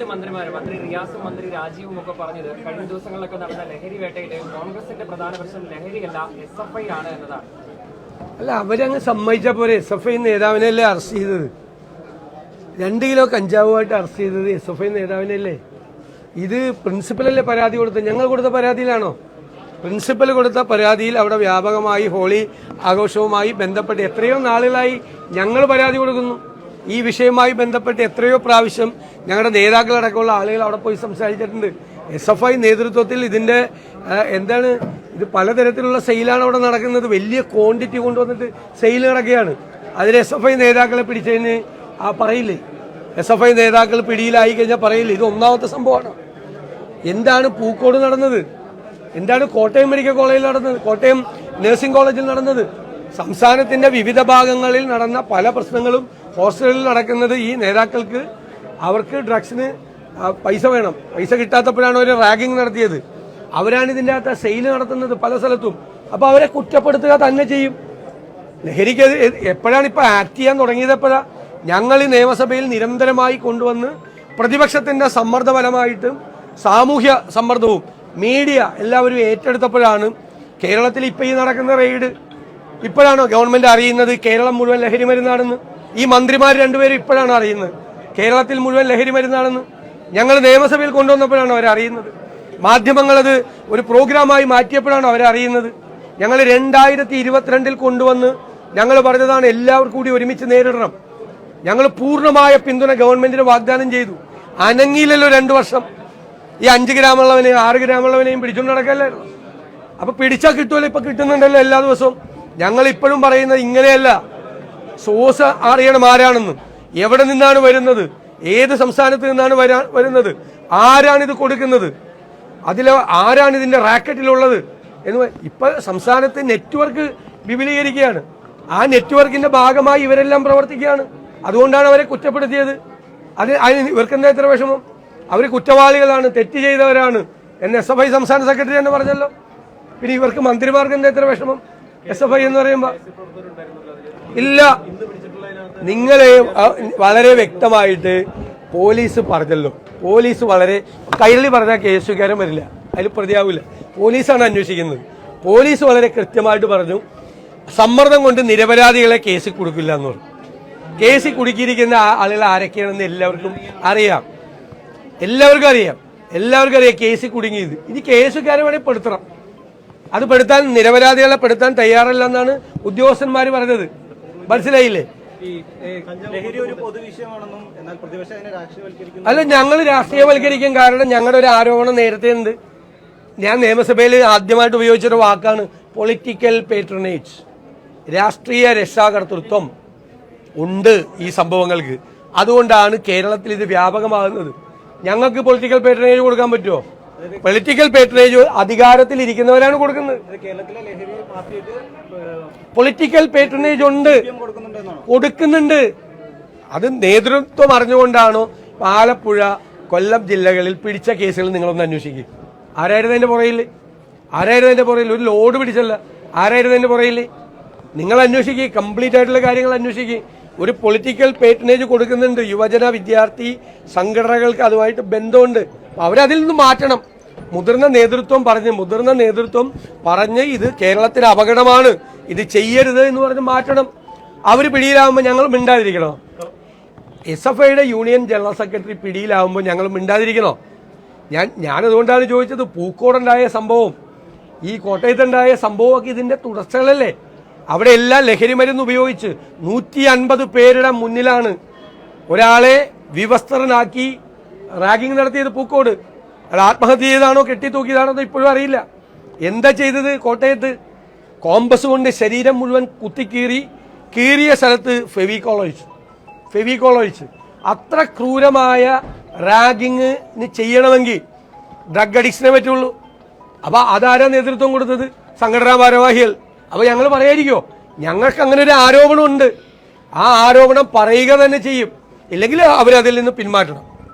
രണ്ട് മന്ത്രിമാരും മന്ത്രി റിയാസും മന്ത്രി രാജീവും ഒക്കെ പറഞ്ഞത് കഴിഞ്ഞ ദിവസങ്ങളിലൊക്കെ നടന്ന ലഹരി വേട്ടയിൽ കോൺഗ്രസിന്റെ പ്രധാന പ്രശ്നം ലഹരിയല്ല എസ് എഫ് ഐ ആണ് എന്നതാണ്. അല്ല അവരങ്ങ് സമ്മതിച്ച പോലെ എസ് എഫ് ഐ നേതാവിനല്ലേ അറസ്റ്റ് ചെയ്തത്? രണ്ട് കിലോ കഞ്ചാവുമായിട്ട് അറസ്റ്റ് ചെയ്തത് എസ് എഫ് ഐ നേതാവിനല്ലേ ഇത് പ്രിൻസിപ്പലല്ലേ പരാതി കൊടുത്തത്? ഞങ്ങൾ കൊടുത്ത പരാതിയിലാണോ? പ്രിൻസിപ്പൽ കൊടുത്ത പരാതിയിൽ അവിടെ വ്യാപകമായി ഹോളി ആഘോഷവുമായി ബന്ധപ്പെട്ട് എത്രയോ നാളുകളായി ഞങ്ങൾ പരാതി കൊടുക്കുന്നു. ഈ വിഷയവുമായി ബന്ധപ്പെട്ട് എത്രയോ പ്രാവശ്യം ഞങ്ങളുടെ നേതാക്കളടക്കമുള്ള ആളുകൾ അവിടെ പോയി സംസാരിച്ചിട്ടുണ്ട്. എസ് എഫ് ഐ നേതൃത്വത്തിൽ ഇതിന്റെ എന്താണ് ഇത് പലതരത്തിലുള്ള സെയിലാണ് അവിടെ നടക്കുന്നത്. വലിയ ക്വാണ്ടിറ്റി കൊണ്ടുവന്നിട്ട് സെയിൽ നടക്കുകയാണ്. അതിൽ എസ് എഫ് ഐ നേതാക്കളെ പിടിച്ചതിന് ആ പറയില്ലേ? എസ് എഫ് ഐ നേതാക്കൾ പിടിയിലായി കഴിഞ്ഞാൽ പറയില്ലേ? ഇത് ഒന്നാമത്തെ സംഭവമാണ്. എന്താണ് പൂക്കോട് നടന്നത്? എന്താണ് കോട്ടയം മെഡിക്കൽ കോളേജിൽ നടന്നത്? കോട്ടയം നഴ്സിംഗ് കോളേജിൽ നടന്നത്? സംസ്ഥാനത്തിന്റെ വിവിധ ഭാഗങ്ങളിൽ നടന്ന പല പ്രശ്നങ്ങളും ഹോസ്റ്റലിൽ നടക്കുന്നത് ഈ നേതാക്കൾക്ക് അവർക്ക് ഡ്രഗ്സിന് പൈസ വേണം. പൈസ കിട്ടാത്തപ്പോഴാണ് അവർ റാഗിങ് നടത്തിയത്. അവരാണ് ഇതിന്റെ അകത്ത് സെയിൽ നടത്തുന്നത് പല സ്ഥലത്തും. അപ്പൊ അവരെ കുറ്റപ്പെടുത്തുക തന്നെ ചെയ്യും. ലഹരിക്ക് എപ്പോഴാണ് ഇപ്പൊ ആക്ട് ചെയ്യാൻ തുടങ്ങിയത് എപ്പോഴാ? ഞങ്ങൾ ഈ നിയമസഭയിൽ നിരന്തരമായി കൊണ്ടുവന്ന് പ്രതിപക്ഷത്തിന്റെ സമ്മർദ്ദ ഫലമായിട്ടും സാമൂഹ്യ സമ്മർദ്ദവും മീഡിയ എല്ലാവരും ഏറ്റെടുത്തപ്പോഴാണ് കേരളത്തിൽ ഇപ്പൊ ഈ നടക്കുന്ന റെയ്ഡ് ഇപ്പോഴാണോ ഗവൺമെന്റ് അറിയുന്നത് കേരളം മുഴുവൻ ലഹരി മരുന്നാണെന്ന് ഈ മന്ത്രിമാർ രണ്ടുപേരും ഇപ്പോഴാണ് അറിയുന്നത്. കേരളത്തിൽ മുഴുവൻ ലഹരി മരുന്നാണെന്ന് ഞങ്ങൾ നിയമസഭയിൽ കൊണ്ടുവന്നപ്പോഴാണ് അവരറിയുന്നത് മാധ്യമങ്ങളത് ഒരു പ്രോഗ്രാമായി മാറ്റിയപ്പോഴാണ് അവരറിയുന്നത് ഞങ്ങൾ രണ്ടായിരത്തി ഇരുപത്തിരണ്ടിൽ കൊണ്ടുവന്ന് ഞങ്ങൾ പറഞ്ഞതാണ് എല്ലാവർക്കും കൂടി ഒരുമിച്ച് നേരിടണം. ഞങ്ങൾ പൂർണമായ പിന്തുണ ഗവൺമെന്റിന് വാഗ്ദാനം ചെയ്തു. അനങ്ങിയില്ലല്ലോ രണ്ടു വർഷം. ഈ അഞ്ച് ഗ്രാമുള്ളവനെയും ആറ് ഗ്രാമുള്ളവനെയും പിടിച്ചുകൊണ്ട് നടക്കല്ലായിരുന്നു. അപ്പൊ പിടിച്ചാൽ കിട്ടുമല്ലോ ഇപ്പൊ കിട്ടുന്നുണ്ടല്ലോ എല്ലാ ദിവസവും. ഞങ്ങൾ ഇപ്പോഴും പറയുന്നത് ഇങ്ങനെയല്ല. സോഴ്സ് അറിയണം ആരാണെന്ന്. എവിടെ നിന്നാണ് വരുന്നത്? ഏത് സംസ്ഥാനത്ത് നിന്നാണ് വരാ വരുന്നത്? ആരാണിത് കൊടുക്കുന്നത്? അതിൽ ആരാണ് ഇതിന്റെ റാക്കറ്റിലുള്ളത്? എന്ന് ഇപ്പൊ സംസ്ഥാനത്ത് നെറ്റ്വർക്ക് വിപുലീകരിക്കുകയാണ്. ആ നെറ്റ്വർക്കിന്റെ ഭാഗമായി ഇവരെല്ലാം പ്രവർത്തിക്കുകയാണ്. അതുകൊണ്ടാണ് അവരെ കുറ്റപ്പെടുത്തിയത്. അത് അതിന് ഇവർക്ക് എന്താ ഇത്ര വിഷമം? അവർ കുറ്റവാളികളാണ് തെറ്റ് ചെയ്തവരാണ്. എന്ന് എസ് എഫ് ഐ സംസ്ഥാന സെക്രട്ടറി തന്നെ പറഞ്ഞല്ലോ. പിന്നെ ഇവർക്ക് മന്ത്രിമാർക്ക് എന്താ ഇത്ര വിഷമം? എസ് എഫ് ഐ എന്ന് പറയുമ്പോ ഇല്ല. നിങ്ങളെ വളരെ വ്യക്തമായിട്ട് പോലീസ് പറഞ്ഞല്ലോ. പോലീസ് വളരെ കൈരളി പറഞ്ഞാൽ സ്വീകാരം വരില്ല. അതിൽ പ്രതിയാവില്ല പോലീസാണ് അന്വേഷിക്കുന്നത്. പോലീസ് വളരെ കൃത്യമായിട്ട് പറഞ്ഞു സമ്മർദ്ദം കൊണ്ട് നിരപരാധികളെ കേസിൽ കൊടുക്കില്ല എന്ന് പറഞ്ഞു. കേസിൽ കുടുക്കിയിരിക്കുന്ന ആളുകൾ ആരൊക്കെയാണെന്ന് എല്ലാവർക്കും അറിയാം. എല്ലാവർക്കും അറിയാം. എല്ലാവർക്കും അറിയാം കേസിൽ കുടുങ്ങിയത്. ഇനി കേസുകാരെ വേണമെങ്കിൽ പെടുത്തണം. അത് പെടുത്താൻ നിരപരാധികളെ പെടുത്താൻ തയ്യാറല്ല എന്നാണ് ഉദ്യോഗസ്ഥന്മാർ പറഞ്ഞത്. മനസ്സിലായില്ലേ? അല്ല ഞങ്ങൾ രാഷ്ട്രീയവൽക്കരിക്കും കാരണം ഞങ്ങളുടെ ഒരു ആരോപണം നേരത്തെ ഉണ്ട്. ഞാൻ നിയമസഭയിൽ ആദ്യമായിട്ട് ഉപയോഗിച്ചൊരു വാക്കാണ് പൊളിറ്റിക്കൽ പേട്രണേജ് രാഷ്ട്രീയ രക്ഷാകർതൃത്വം ഉണ്ട് ഈ സംഭവങ്ങൾക്ക്. അതുകൊണ്ടാണ് കേരളത്തിൽ ഇത് വ്യാപകമാകുന്നത്. ഞങ്ങൾക്ക് പൊളിറ്റിക്കൽ പേട്രണേജ് കൊടുക്കാൻ പറ്റുമോ? പൊളിറ്റിക്കൽ പേട്രേജ് അധികാരത്തിൽ ഇരിക്കുന്നവരാണ് കൊടുക്കുന്നത് പൊളിറ്റിക്കൽ പേട്രേജ് ഉണ്ട്. കൊടുക്കുന്നുണ്ട്. അത് നേതൃത്വം അറിഞ്ഞുകൊണ്ടാണോ ആലപ്പുഴ കൊല്ലം ജില്ലകളിൽ പിടിച്ച കേസുകൾ നിങ്ങളൊന്ന് അന്വേഷിക്കും. ആരായിരുന്നു അതിന്റെ പുറയിൽ ആരായിരുന്നു അതിന്റെ പുറയിൽ ഒരു ലോഡ് പിടിച്ചല്ല. ആരായിരുന്നു അതിന്റെ പുറയിൽ നിങ്ങൾ അന്വേഷിക്കുക കംപ്ലീറ്റ് ആയിട്ടുള്ള കാര്യങ്ങൾ അന്വേഷിക്കുക ഒരു പൊളിറ്റിക്കൽ പേറ്റനേജ് കൊടുക്കുന്നുണ്ട്. യുവജന വിദ്യാർത്ഥി സംഘടനകൾക്ക് അതുമായിട്ട് ബന്ധമുണ്ട്. അവരതിൽ നിന്ന് മാറ്റണം. മുതിർന്ന നേതൃത്വം പറഞ്ഞ് മുതിർന്ന നേതൃത്വം പറഞ്ഞ് ഇത് കേരളത്തിന് അപകടമാണ്. ഇത് ചെയ്യരുത് എന്ന് പറഞ്ഞ് മാറ്റണം. അവർ പിടിയിലാവുമ്പോൾ ഞങ്ങൾ മിണ്ടാതിരിക്കണോ? എസ് എഫ് ഐയുടെ യൂണിയൻ ജനറൽ സെക്രട്ടറി പിടിയിലാവുമ്പോൾ ഞങ്ങൾ മിണ്ടാതിരിക്കണോ? ഞാൻ ഞാനതുകൊണ്ടാണ് ചോദിച്ചത്. പൂക്കോടുണ്ടായ സംഭവം ഈ കോട്ടയത്തുണ്ടായ സംഭവമൊക്കെ ഇതിന്റെ തുടർച്ചകളല്ലേ? അവിടെ എല്ലാം ലഹരി മരുന്ന് ഉപയോഗിച്ച് നൂറ്റി അൻപത് പേരുടെ മുന്നിലാണ് ഒരാളെ വിവസ്ത്രനാക്കി റാഗിംഗ് നടത്തിയത് പൂക്കോട്. അയാൾ ആത്മഹത്യ ചെയ്താണോ കെട്ടിത്തൂക്കിയതാണോ എന്ന് ഇപ്പോഴും അറിയില്ല. എന്താ ചെയ്തത്? കോട്ടയത്ത് കോമ്പസ് കൊണ്ട് ശരീരം മുഴുവൻ കുത്തിക്കീറി കീറിയ സ്ഥലത്ത് ഫെവിക്കോൾ ഒഴിച്ചു. ഫെവിക്കോൾ ഒഴിച്ച്. അത്ര ക്രൂരമായ റാഗിങ് ചെയ്യണമെങ്കിൽ ഡ്രഗ് അഡിക്ഷനെ പറ്റുള്ളൂ. അപ്പോൾ അതാരാ നേതൃത്വം കൊടുത്തത്? സംഘടനാ ഭാരവാഹികൾ. അപ്പോൾ ഞങ്ങൾ പറയാതിരിക്കോ ഞങ്ങൾക്ക് അങ്ങനെ ഒരു ആരോപണമുണ്ട്. ആ ആരോപണം പറയുക തന്നെ ചെയ്യും. ഇല്ലെങ്കിൽ അവരതിൽ നിന്ന് പിന്മാറ്റണം.